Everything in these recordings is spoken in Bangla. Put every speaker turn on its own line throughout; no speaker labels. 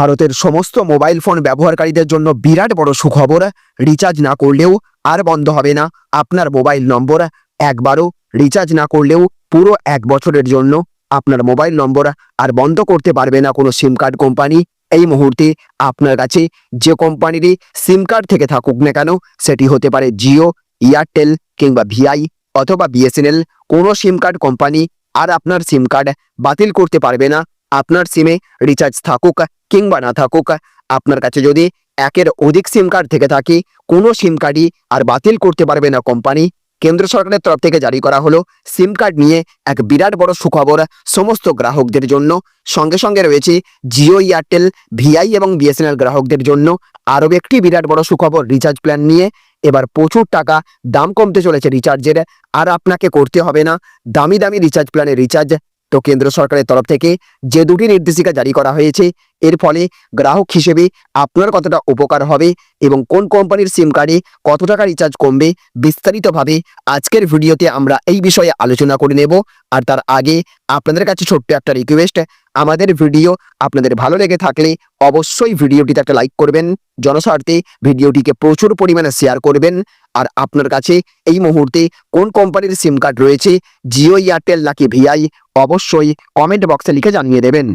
ভারতের সমস্ত মোবাইল ফোন ব্যবহারকারীদের জন্য বিরাট বড় সুখবর রিচার্জ না করলেও আর বন্ধ হবে না। আপনার মোবাইল নম্বর একবারও রিচার্জ না করলেও পুরো এক বছরের জন্য আপনার মোবাইল নম্বর আর বন্ধ করতে পারবে না কোনো সিম কার্ড কোম্পানি এই মুহূর্তে আপনার কাছে যে কোম্পানিরই সিম কার্ড থেকে থাকুক না কেন, সেটি হতে পারে জিও এয়ারটেল কিংবা ভিআই অথবা বিএসএনএল কোনো সিম কার্ড কোম্পানি আর আপনার সিম কার্ড বাতিল করতে পারবে না। আপনার সিমে রিচার্জ থাকুক, কিংবা না থাকুক, আপনার কাছে যদি একের অধিক সিম কার্ড থেকে থাকে, কোনো সিম কার্ডই আর বাতিল করতে পারবে না কোম্পানি কেন্দ্র সরকারের তরফ থেকে জারি করা হলো সিম কার্ড নিয়ে এক বিরাট বড় সুখবর সমস্ত গ্রাহকদের জন্য। সঙ্গে সঙ্গে রয়েছে জিও এয়ারটেল ভিআই এবং বিএসএনএল গ্রাহকদের জন্য আরও একটি বিরাট বড় সুখবর রিচার্জ প্ল্যান নিয়ে। এবার প্রচুর টাকা দাম কমতে চলেছে রিচার্জের আর আপনাকে করতে হবে না। দামি দামি রিচার্জ প্ল্যানের রিচার্জ তো কেন্দ্র সরকারের তরফ থেকে যে দুটি নির্দেশিকা জারি করা হয়েছে, এর ফলে গ্রাহক হিসেবে আপনার কতটা উপকার হবে এবং কোন কোম্পানির সিম কার্ডে কত টাকা রিচার্জ কমবে বিস্তারিতভাবে আজকের ভিডিওতে আমরা এই বিষয়ে আলোচনা করে নেব। আর তার আগে আপনাদের কাছে ছোট্ট একটা রিকোয়েস্ট আমাদের ভিডিও আপনাদের ভালো লেগে থাকলে অবশ্যই ভিডিওটিতে একটা লাইক করবেন, জনস্বার্থে ভিডিওটিকে প্রচুর পরিমাণে শেয়ার করবেন। আর আপনার কাছে এই মুহূর্তে কোন কোম্পানির সিম কার্ড রয়েছে? জিও এয়ারটেল নাকি ভিআই অবশ্যই কমেন্ট বক্সে লিখে জানিয়ে দেবেন।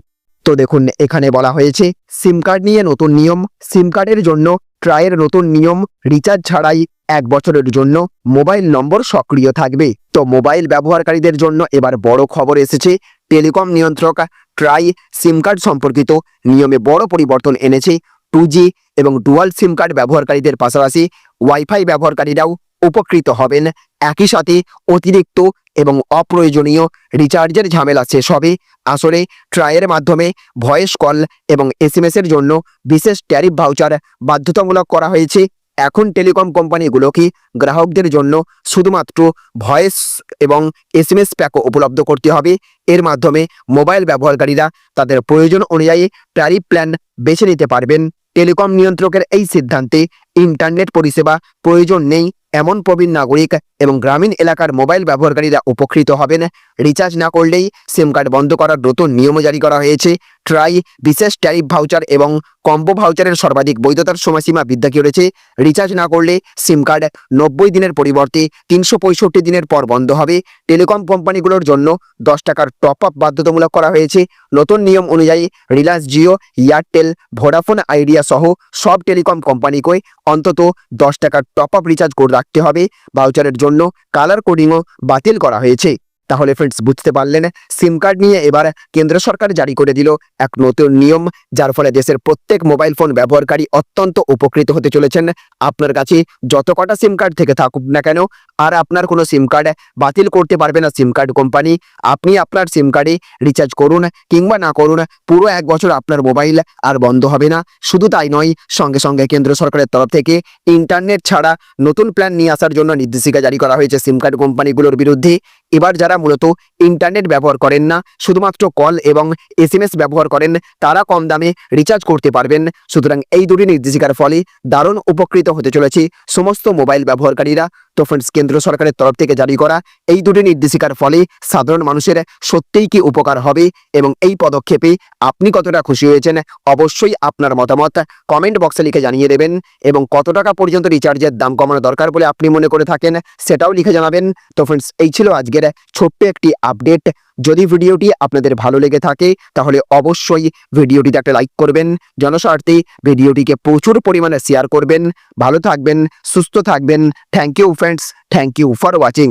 তো দেখুন, এখানে বলা হয়েছে সিম কার্ড নিয়ে নতুন নিয়ম সিম কার্ডের জন্য ট্রায়ের নতুন নিয়ম রিচার্জ ছাড়াই এক বছরের জন্য মোবাইল নম্বর সক্রিয় থাকবে। তো মোবাইল ব্যবহারকারীদের জন্য এবার বড় খবর এসেছে, টেলিকম নিয়ন্ত্রক ট্রাই সিম কার্ড সম্পর্কিত নিয়মে বড় পরিবর্তন এনেছে টু জি এবং ডুয়াল সিম কার্ড ব্যবহারকারীদের পাশাপাশি ওয়াইফাই ব্যবহারকারীরাও উপকৃত হবেন। একই সাথে অতিরিক্ত এবং অপ্রয়োজনীয় রিচার্জের ঝামেলা শেষ হবে। আসলে ট্রায়ের মাধ্যমে ভয়েস কল এবং এসএমএস এর জন্য বিশেষ ট্যারিফ ভাউচার বাধ্যতামূলক করা হয়েছে। এখন টেলিকম কোম্পানিগুলোকে গ্রাহকদের জন্য শুধুমাত্র ভয়েস এবং এসএমএস প্যাকও উপলব্ধ করতে হবে। এর মাধ্যমে মোবাইল ব্যবহারকারীরা তাদের প্রয়োজন অনুযায়ী ট্যারিফ প্ল্যান বেছে নিতে পারবেন। টেলিকম নিয়ন্ত্রকের এই সিদ্ধান্তে ইন্টারনেট পরিষেবা প্রয়োজন নেই, এমন প্রবীণ নাগরিক এবং গ্রামীণ এলাকার মোবাইল ব্যবহারকারীরা উপকৃত হবেন। রিচার্জ না করলেই সিম কার্ড বন্ধ করার নতুন নিয়ম জারি করা হয়েছে। ট্রাই, বিশেষ ট্যারিফ ভাউচার এবং কম্বো ভাউচারের সর্বাধিক বৈধতার সময়সীমা বৃদ্ধি করেছে রিচার্জ না করলে সিম কার্ড নব্বই দিনের পরিবর্তে তিনশো পঁয়ষট্টি দিনের পর বন্ধ হবে। টেলিকম কোম্পানিগুলোর জন্য দশ টাকার টপ আপ বাধ্যতামূলক করা হয়েছে। নতুন নিয়ম অনুযায়ী Reliance Jio, Airtel, Vodafone, idea সহ সব টেলিকম কোম্পানিকে অন্তত দশ টাকার টপ আপ রিচার্জ করে রাখতে হবে। ভাউচারের জন্য কালার কোডিংও বাতিল করা হয়েছে। তাহলে ফ্রেন্ডস বুঝতে পারলেন সিম কার্ড নিয়ে এবার কেন্দ্র সরকার জারি করে দিল এক নতুন নিয়ম, যার ফলে দেশের প্রত্যেক মোবাইল ফোন ব্যবহারকারী অত্যন্ত উপকৃত হতে চলেছেন। আপনার কাছে যত কটা সিম কার্ড থেকে থাকুক না কেন আর আপনার কোনো সিম কার্ড বাতিল করতে পারবে না সিম কার্ড কোম্পানি আপনি আপনার সিম কার্ডে রিচার্জ করুন কিংবা না করুন, পুরো এক বছর আপনার মোবাইল আর বন্ধ হবে না। শুধু তাই নয়, সঙ্গে সঙ্গে কেন্দ্র সরকারের তরফ থেকে ইন্টারনেট ছাড়া নতুন প্ল্যান নিয়ে আসার জন্য নির্দেশিকা জারি করা হয়েছে সিম কার্ড কোম্পানিগুলোর বিরুদ্ধে। এবার যারা মূলত ইন্টারনেট ব্যবহার করেন না, শুধুমাত্র কল এবং এস এম এস ব্যবহার করেন, তারা কম দামে রিচার্জ করতে পারবেন। সুতরাং এই দুটি নির্দেশিকার ফলে দারুণ উপকৃত হতে চলেছে সমস্ত মোবাইল ব্যবহারকারীরা। তো ফ্রেন্ডস কেন্দ্র সরকারের তরফ থেকে জারি করা এই দুটি নির্দেশিকার ফলে সাধারণ মানুষের সত্যিই কি উপকার হবে এবং এই পদক্ষেপে আপনি কতটা খুশি হয়েছেন, অবশ্যই আপনার মতামত কমেন্ট বক্সে লিখে জানিয়ে দেবেন এবং কত টাকা পর্যন্ত রিচার্জের দাম কমানো দরকার বলে আপনি মনে করে থাকেন, সেটাও লিখে জানাবেন। তো ফ্রেন্ডস এই ছিল আজকের ছোট্ট একটি আপডেট যদি ভিডিওটি আপনাদের ভালো লেগে থাকে, তাহলে অবশ্যই ভিডিওটিতে একটা লাইক করবেন, জনস্বার্থে ভিডিওটিকে প্রচুর পরিমাণে শেয়ার করবেন। ভালো থাকবেন, সুস্থ থাকবেন। Thank you friends thank you for watching